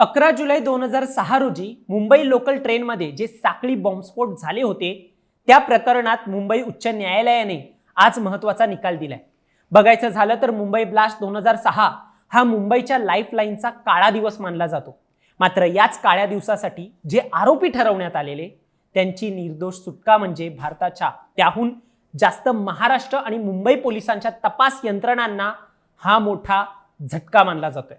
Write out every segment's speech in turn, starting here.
अकरा जुलै दोन हजार सहा रोजी मुंबई लोकल ट्रेनमध्ये जे साखळी बॉम्बस्फोट झाले होते त्या प्रकरणात मुंबई उच्च न्यायालयाने आज महत्त्वाचा निकाल दिलाय. बघायचं झालं तर मुंबई ब्लास्ट दोन हजार सहा हा मुंबईच्या लाईफलाईनचा काळा दिवस मानला जातो. मात्र याच काळ्या दिवसासाठी जे आरोपी ठरवण्यात आलेले त्यांची निर्दोष सुटका म्हणजे भारताच्या त्याहून जास्त महाराष्ट्र आणि मुंबई पोलिसांच्या तपास यंत्रणांना हा मोठा झटका मानला जातोय.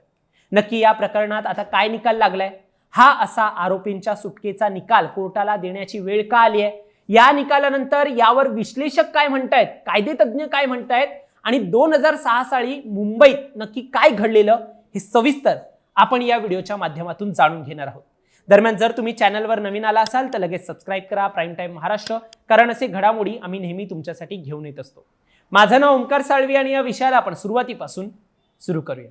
नक्की या प्रकरणात आता काय निकाल लागलाय? हा असा आरोपींच्या सुटकेचा निकाल कोर्टाला देण्याची वेळ का आली आहे? या निकालानंतर यावर विश्लेषक काय म्हणतायत? कायदेतज्ञ काय म्हणतायत? आणि दोन हजार सहा साली मुंबईत नक्की काय घडलेलं हे सविस्तर आपण या व्हिडिओच्या माध्यमातून जाणून घेणार आहोत. दरम्यान जर तुम्ही चॅनलवर नवीन आला असाल तर लगेच सबस्क्राईब करा प्राईम टाईम महाराष्ट्र कारण असे घडामोडी आम्ही नेहमी तुमच्यासाठी घेऊन येत असतो. माझं नाव ओंकार साळवी आणि या विषयाला आपण सुरुवातीपासून सुरू करूया.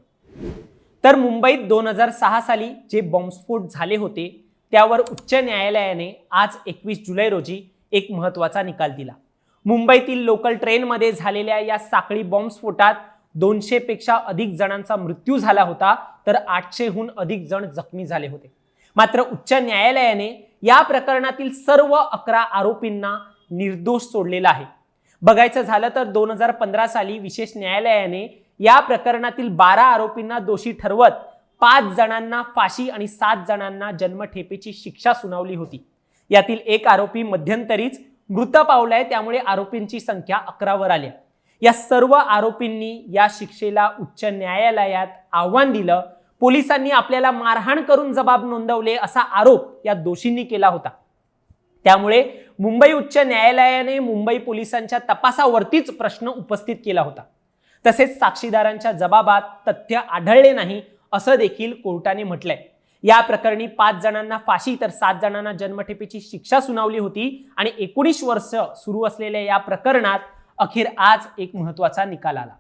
तर मुंबईत दोन हजार सहा साली जे बॉम्बस्फोट झाले होते त्यावर उच्च न्यायालयाने आज एकवीस जुलै रोजी एक महत्त्वाचा निकाल दिला. मुंबईतील लोकल ट्रेनमध्ये झालेल्या या साखळी बॉम्बस्फोटात दोनशेपेक्षा अधिक जणांचा मृत्यू झाला होता तर आठशेहून अधिक जण जखमी झाले होते. मात्र उच्च न्यायालयाने या प्रकरणातील सर्व अकरा आरोपींना निर्दोष सोडलेला आहे. बघायचं झालं तर दोन हजार पंधरा साली विशेष न्यायालयाने या प्रकरणातील बारा आरोपींना दोषी ठरवत पाच जणांना फाशी आणि सात जणांना जन्मठेपेची शिक्षा सुनावली होती. यातील एक आरोपी मध्यंतरीच मृत पावलाय त्यामुळे आरोपींची संख्या अकरावर आली या सर्व आरोपींनी या शिक्षेला उच्च न्यायालयात आव्हान दिलं. पोलिसांनी आपल्याला मारहाण करून जबाब नोंदवले असा आरोप या दोषींनी केला होता. त्यामुळे मुंबई उच्च न्यायालयाने मुंबई पोलिसांच्या तपासावरतीच प्रश्न उपस्थित केला होता. तसेच साक्षीदारांच्या जबाबात तथ्य आढळले नाही असं देखील कोर्टाने म्हटलंय. या प्रकरणी पाच जणांना फाशी तर सात जणांना जन्मठेपेची शिक्षा सुनावली होती आणि एकोणीस वर्ष सुरू असलेल्या या प्रकरणात अखेर आज एक महत्त्वाचा निकाल आला.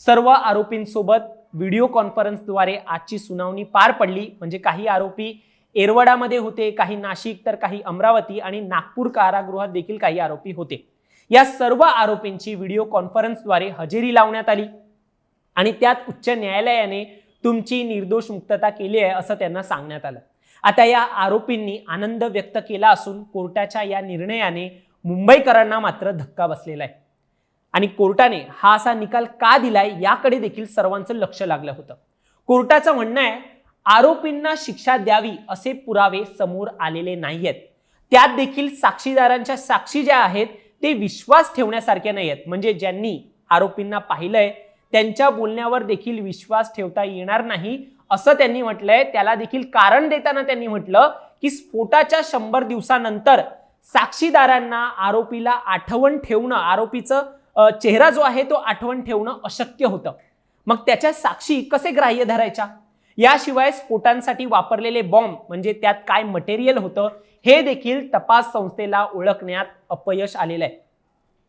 सर्व आरोपींसोबत व्हिडिओ कॉन्फरन्सद्वारे आजची सुनावणी पार पडली. म्हणजे काही आरोपी एरवडामध्ये होते काही नाशिक तर काही अमरावती आणि नागपूर कारागृहात देखील काही आरोपी होते. या सर्व आरोपींची व्हिडिओ कॉन्फरन्सद्वारे हजेरी लावण्यात आली. आणि त्यात उच्च न्यायालयाने तुमची निर्दोष मुक्तता केली आहे असं त्यांना सांगण्यात आलं. आता या आरोपींनी आनंद व्यक्त केला असून कोर्टाच्या या निर्णयाने मुंबईकरांना मात्र धक्का बसलेला आहे. आणि कोर्टाने हा असा निकाल का दिलाय याकडे देखील सर्वांचं लक्ष लागलं होतं. कोर्टाचं म्हणणं आहे आरोपींना शिक्षा द्यावी असे पुरावे समोर आलेले नाहीयेत. त्यात देखील साक्षीदारांच्या साक्षी ज्या आहेत ते विश्वास ठेवण्यासारखे नाही आहेत म्हणजे ज्यांनी आरोपींना पाहिलंय त्यांच्या बोलण्यावर देखील विश्वास ठेवता येणार नाही असं त्यांनी म्हटलंय. त्याला देखील कारण देताना त्यांनी म्हटलं की स्फोटाच्या शंभर दिवसानंतर साक्षीदारांना आरोपीला आठवण ठेवणं आरोपीचं चेहरा जो आहे तो आठवण ठेवणं अशक्य होतं. मग त्याच्या साक्षी कसे ग्राह्य धरायच्या? याशिवाय स्फोटांसाठी वापरलेले बॉम्ब म्हणजे त्यात काय मटेरियल होतं हे देखील तपास संस्थेला ओळखण्यात अपयश आलेलं आहे.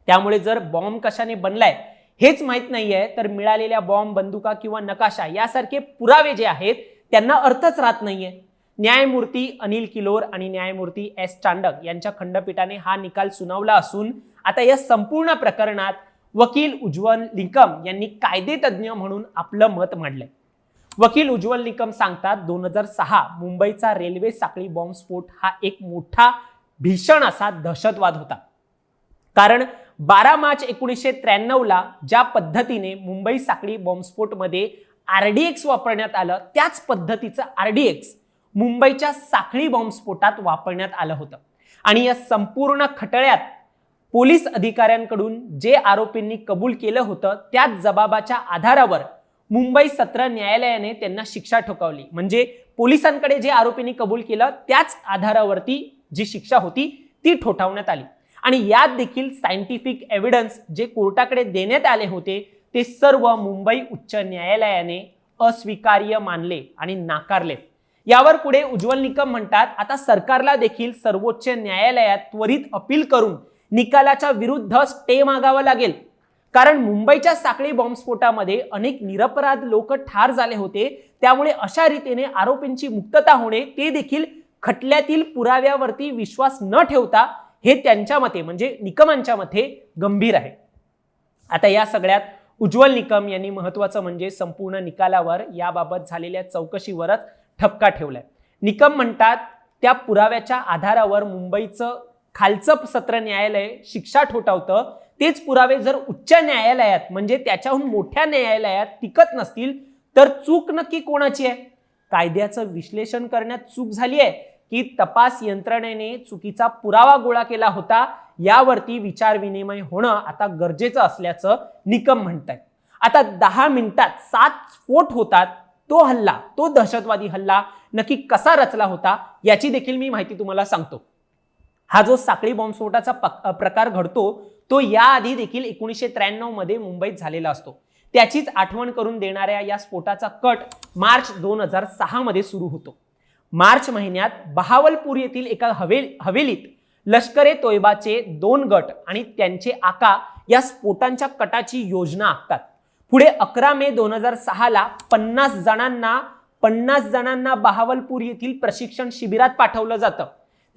त्यामुळे जर बॉम्ब कशाने बनलाय हेच माहीत नाहीये तर मिळालेल्या बॉम्ब बंदुका किंवा नकाशा यासारखे पुरावे जे आहेत त्यांना अर्थच राहत नाहीये. न्यायमूर्ती अनिल किलोर आणि न्यायमूर्ती एस चांडक यांच्या खंडपीठाने हा निकाल सुनावला असून आता या संपूर्ण प्रकरणात वकील उज्ज्वल निकम यांनी कायदेतज्ञ म्हणून आपलं मत मांडलंय. वकील उज्ज्वल निकम सांगतात दोन हजार सहा मुंबईचा रेल्वे साखळी बॉम्बस्फोट हा एक मोठा भीषण असा दहशतवाद होता. कारण बारा मार्च एकोणीसशे त्र्याण्णवला ज्या पद्धतीने मुंबई साखळी बॉम्बस्फोटमध्ये आरडीएक्स वापरण्यात आलं त्याच पद्धतीचं आरडीएक्स मुंबईच्या साखळी बॉम्बस्फोटात वापरण्यात आलं होतं. आणि या संपूर्ण खटळ्यात पोलीस अधिकाऱ्यांकडून जे आरोपींनी कबूल केलं होतं त्याच जबाबाच्या आधारावर मुंबई सत्र न्यायालयाने त्यांना शिक्षा ठोकावली. म्हणजे पोलिसांकडे जे आरोपींनी कबूल केलं त्याच आधारावरती जी शिक्षा होती ती ठोठावण्यात आली. आणि यात देखील सायंटिफिक एव्हिडन्स जे कोर्टाकडे देण्यात आले होते ते सर्व मुंबई उच्च न्यायालयाने अस्वीकार्य मानले आणि नाकारले. यावर पुढे उज्ज्वल निकम म्हणतात आता सरकारला देखील सर्वोच्च न्यायालयात त्वरित अपील करून निकालाच्या विरुद्ध स्टे मागावा लागेल. कारण मुंबईच्या साखळी बॉम्बस्फोटामध्ये अनेक निरपराध लोक ठार झाले होते. त्यामुळे अशा रीतीने आरोपींची मुक्तता होणे ते देखील खटल्यातील पुराव्यावरती विश्वास न ठेवता हे त्यांच्या मते म्हणजे निकमांच्या मते गंभीर आहे. आता या सगळ्यात उज्ज्वल निकम यांनी महत्वाचं म्हणजे संपूर्ण निकालावर याबाबत झालेल्या चौकशीवरच ठपका ठेवलाय. निकम म्हणतात त्या पुराव्याच्या आधारावर मुंबईचं खालचं सत्र न्यायालय शिक्षा ठोठावतं तेच पुरावे जर उच्च न्यायालयात म्हणजे त्याच्याहून मोठ्या न्यायालयात टिकत नसतील तर चूक नक्की कोणाची आहे? कायद्याचं विश्लेषण करण्यात चूक झाली आहे की तपास यंत्रणेने चुकीचा पुरावा गोळा केला होता यावरती विचार विनिमय होणं आता गरजेचं असल्याचं निकम म्हणतायत. आता दहा मिनिटात सात स्फोट होतात तो हल्ला तो दहशतवादी हल्ला नक्की कसा रचला होता याची देखील मी माहिती तुम्हाला सांगतो. हा जो साखळी बॉम्बस्फोटाचा प्रकार घडतो तो याआधी देखील एकोणीसशे त्र्याण्णवमध्ये मुंबईत झालेला असतो. त्याचीच आठवण करून देणाऱ्या या स्फोटाचा कट मार्च दोन हजार सहा मध्ये सुरू होतो. मार्च महिन्यात बहावलपूर येथील एका हवे हवेलीत लष्करे तोयबाचे दोन गट आणि त्यांचे आका या स्फोटांच्या कटाची योजना आखतात. पुढे अकरा मे दोन हजार सहाला पन्नास जणांना पन्नास जणांना बहावलपूर येथील प्रशिक्षण शिबिरात पाठवलं जातं.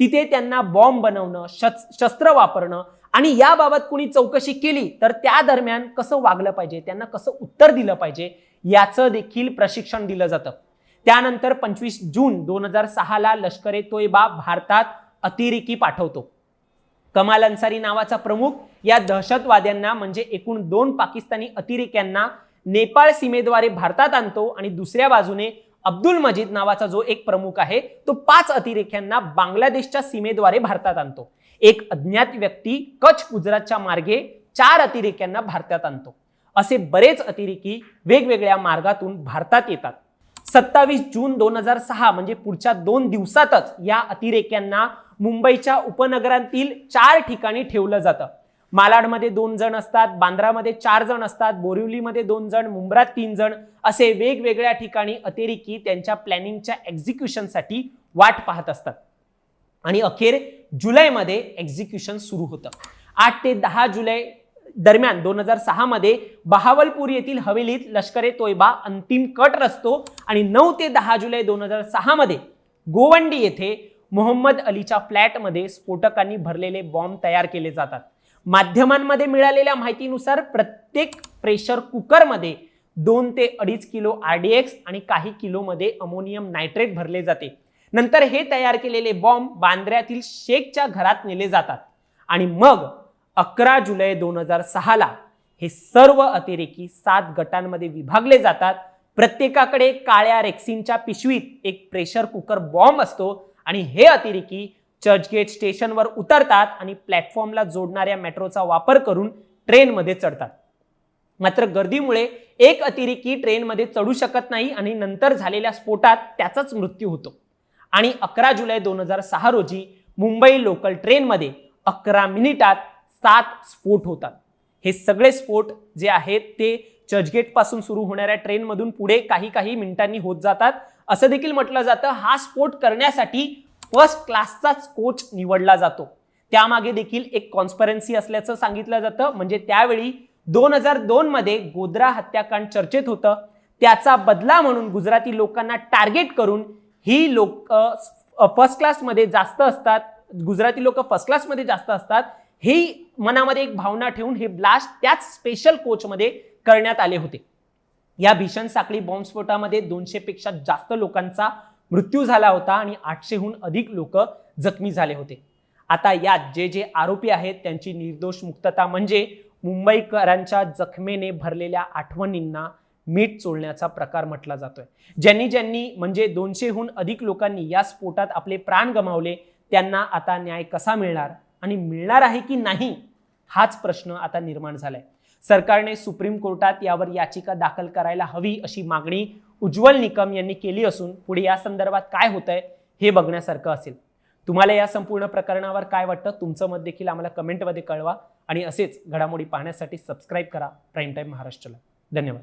तिथे त्यांना बॉम्ब बनवणं शस्त्र वापरणं आणि याबाबत कुणी चौकशी केली तर त्या दरम्यान कसं वागलं पाहिजे त्यांना कसं उत्तर दिलं पाहिजे याचं देखील प्रशिक्षण दिलं जातं. त्यानंतर पंचवीस जून दोन हजार सहाला लष्कर ए तोयबा भारतात अतिरेकी पाठवतो. कमाल अन्सारी नावाचा प्रमुख या दहशतवाद्यांना म्हणजे एकूण दोन पाकिस्तानी अतिरेक्यांना नेपाळ सीमेद्वारे भारतात आणतो आणि दुसऱ्या बाजूने अब्दुल मजीद नावाचा जो एक प्रमुख आहे तो पाच अतिरेक्यांना बांगलादेशच्या सीमेद्वारे भारतात आणतो. एक अज्ञात व्यक्ती कच्छ गुजरातच्या मार्गे चार अतिरेक्यांना भारतात आणतो. असे बरेच अतिरेकी वेगवेगळ्या मार्गातून भारतात येतात. सत्तावीस जून दोन हजार सहा म्हणजे पुढच्या दोन दिवसातच या अतिरेक्यांना मुंबईच्या उपनगरांतील चार ठिकाणी ठेवलं जातं. मालाडमध्ये दोन जण असतात बांद्रामध्ये चार जण असतात बोरिवलीमध्ये दोन जण मुंब्रात तीन जण असे वेगवेगळ्या ठिकाणी अतिरेकी त्यांच्या प्लॅनिंगच्या एक्झिक्युशनसाठी वाट पाहत असतात. आणि अखेर जुलैमध्ये एक्झिक्युशन सुरू होतं. आठ ते दहा जुलै दरम्यान दोन हजार सहामध्ये बहावलपूर येथील हवेलीत लष्करे तोयबा अंतिम कट रचतो आणि नऊ ते दहा जुलै दोन हजार सहामध्ये गोवंडी येथे मोहम्मद अलीच्या फ्लॅटमध्ये स्फोटकांनी भरलेले बॉम्ब तयार केले जातात. माध्यमांमध्ये मिळालेल्या माहितीनुसार प्रत्येक प्रेशर कुकरमध्ये दोन ते अडीच किलो आरडीएक्स आणि काही किलोमध्ये अमोनियम नायट्रेट भरले जाते. नंतर हे तयार केलेले बॉम्ब बांद्र्यातील शेखच्या घरात नेले जातात. आणि मग अकरा जुलै दोन हजार सहाला हे सर्व अतिरेकी सात गटांमध्ये विभागले जातात. प्रत्येकाकडे काळ्या रेक्सिनच्या पिशवीत एक प्रेशर कुकर बॉम्ब असतो आणि हे अतिरेकी चर्चगेट स्टेशनवर उतरतात आणि प्लॅटफॉर्मला जोडणाऱ्या मेट्रोचा वापर करून ट्रेनमध्ये चढतात. मात्र गर्दीमुळे एक अतिरेकी ट्रेनमध्ये चढू शकत नाही आणि नंतर झालेल्या स्फोटात त्याचाच मृत्यू होतो. आणि अकरा जुलै दोन हजार सहा रोजी मुंबई लोकल ट्रेनमध्ये अकरा मिनिटात सात स्फोट होतात. हे सगळे स्फोट जे आहेत ते चर्चगेटपासून सुरू होणाऱ्या ट्रेनमधून पुढे काही काही मिनिटांनी होत जातात. असं देखील म्हटलं जातं हा स्फोट करण्यासाठी फर्स्ट क्लासचाच कोच निवडला जातो. त्यामागे देखील एक कॉन्स्परन्सी असल्याचं सांगितलं जातं. म्हणजे त्यावेळी दोन हजार दोनमध्ये गोद्रा हत्याकांड चर्चेत होतं. त्याचा बदला म्हणून गुजराती लोकांना टार्गेट करून ही लोक फर्स्ट क्लासमध्ये जास्त असतात गुजराती लोक फर्स्ट क्लासमध्ये जास्त असतात ही मनामध्ये एक भावना ठेवून हे ब्लास्ट त्याच स्पेशल कोचमध्ये करण्यात आले होते. या भीषण साखळी बॉम्बस्फोटामध्ये दोनशे पेक्षा जास्त लोकांचा मृत्यू झाला होता आणि आठशेहून अधिक लोक जखमी झाले होते. आता यात जे जे आरोपी आहेत त्यांची निर्दोष मुक्तता म्हणजे मुंबईकरांच्या जखमेने भरलेल्या आठवणींना मीठ चोळण्याचा प्रकार म्हटला जातोय. ज्यांनी ज्यांनी म्हणजे दोनशेहून अधिक लोकांनी या स्फोटात आपले प्राण गमावले त्यांना आता न्याय कसा मिळणार आणि मिळणार आहे की नाही हाच प्रश्न आता निर्माण झालाय. सरकारने सुप्रीम कोर्टात यावर याचिका दाखल करायला हवी अशी मागणी उज्ज्वल निकम यांनी केली असून पुढे या संदर्भात काय होतंय हे बघण्यासारखं असेल. तुम्हाला या संपूर्ण प्रकरणावर काय वाटतं तुमचं मत देखील आम्हाला कमेंटमध्ये कळवा आणि असेच घडामोडी पाहण्यासाठी सबस्क्राईब करा. प्राईम टाईम महाराष्ट्राला. धन्यवाद.